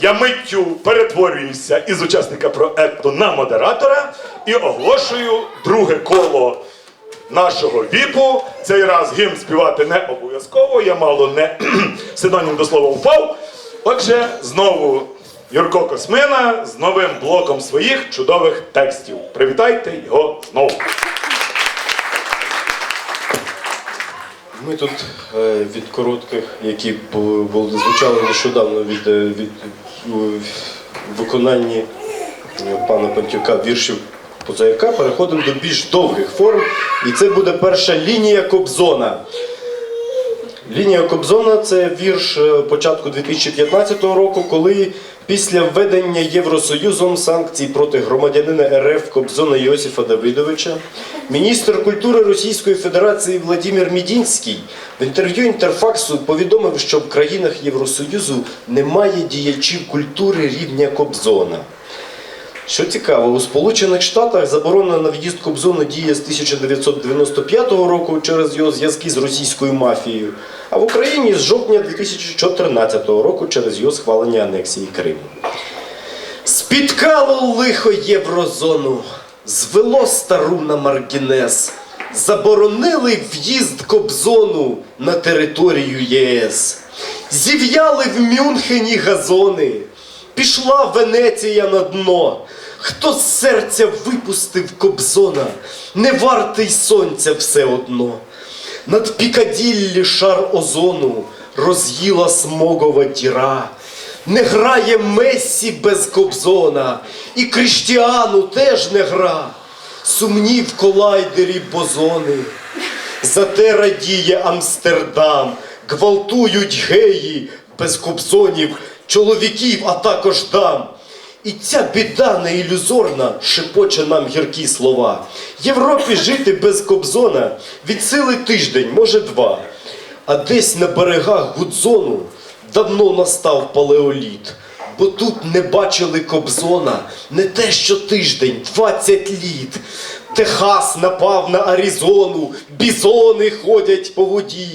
Я миттю перетворююся із учасника проекту на модератора і оголошую друге коло нашого віпу. Цей раз гімн співати не обов'язково, я мало не синонім до слова впав. Отже, знову Юрко Космина з новим блоком своїх чудових текстів. Привітайте його знову. Ми тут е, від коротких, які були звучали нещодавно від, е, від виконання е, пана Пантюка віршів Позаяка, переходимо до більш довгих форм. І це буде перша лінія Кобзона. Лінія Кобзона це вірш е, початку 2015 року, коли після введення Євросоюзом санкцій проти громадянина РФ Кобзона Йосифа Давидовича, міністр культури Російської Федерації Владимир Мідінський в інтерв'ю інтерфаксу повідомив, що в країнах Євросоюзу немає діячів культури рівня Кобзона. Що цікаво, у Сполучених Штатах заборона на в'їзд Кобзона діє з 1995 року через його зв'язки з російською мафією, а в Україні з жовтня 2014 року через його схвалення анексії Криму. Спіткало лихо єврозону, звело стару на маргінез, заборонили в'їзд Кобзону на територію ЄС. Зів'яли в Мюнхені газони, пішла Венеція на дно. Хто з серця випустив Кобзона, не вартий сонця все одно. Над Пікаділлі шар озону роз'їла смогова діра. Не грає Мессі без Кобзона, і Кріштіану теж не гра. Сумні в колайдері бозони. Зате радіє Амстердам, гвалтують геї без кобзонів, чоловіків, а також дам. І ця біда не ілюзорна, шепоче нам гіркі слова. Європі жити без кобзона від сили тиждень, може два. А десь на берегах Гудзону давно настав палеоліт. Бо тут не бачили Кобзона не те, що тиждень, 20 літ. Техас напав на Аризону, бізони ходять по воді.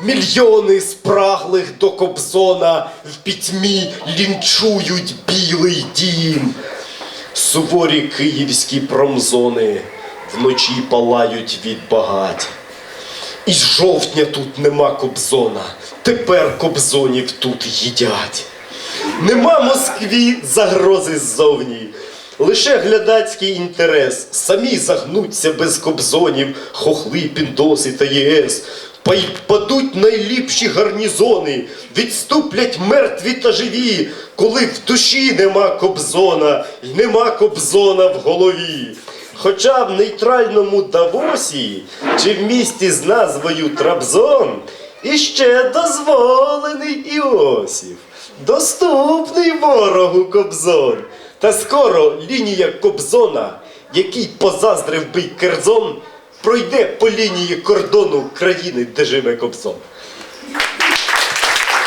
Мільйони спраглих до Кобзона в пітьмі лінчують білий дім. Суворі київські промзони вночі палають від багать. Із жовтня тут нема Кобзона, тепер Кобзонів тут їдять. Нема Москві загрози ззовні, лише глядацький інтерес. Самі загнуться без кобзонів, хохли, піндоси та ЄС. Па- Падуть найліпші гарнізони, відступлять мертві та живі, коли в душі нема кобзона і нема кобзона в голові. Хоча в нейтральному Давосі чи в місті з назвою Трабзон іще дозволений Іосиф, доступний ворогу Кобзон. Та скоро лінія Кобзона, який позаздрив би Керзон, пройде по лінії кордону країни, де живе Кобзон.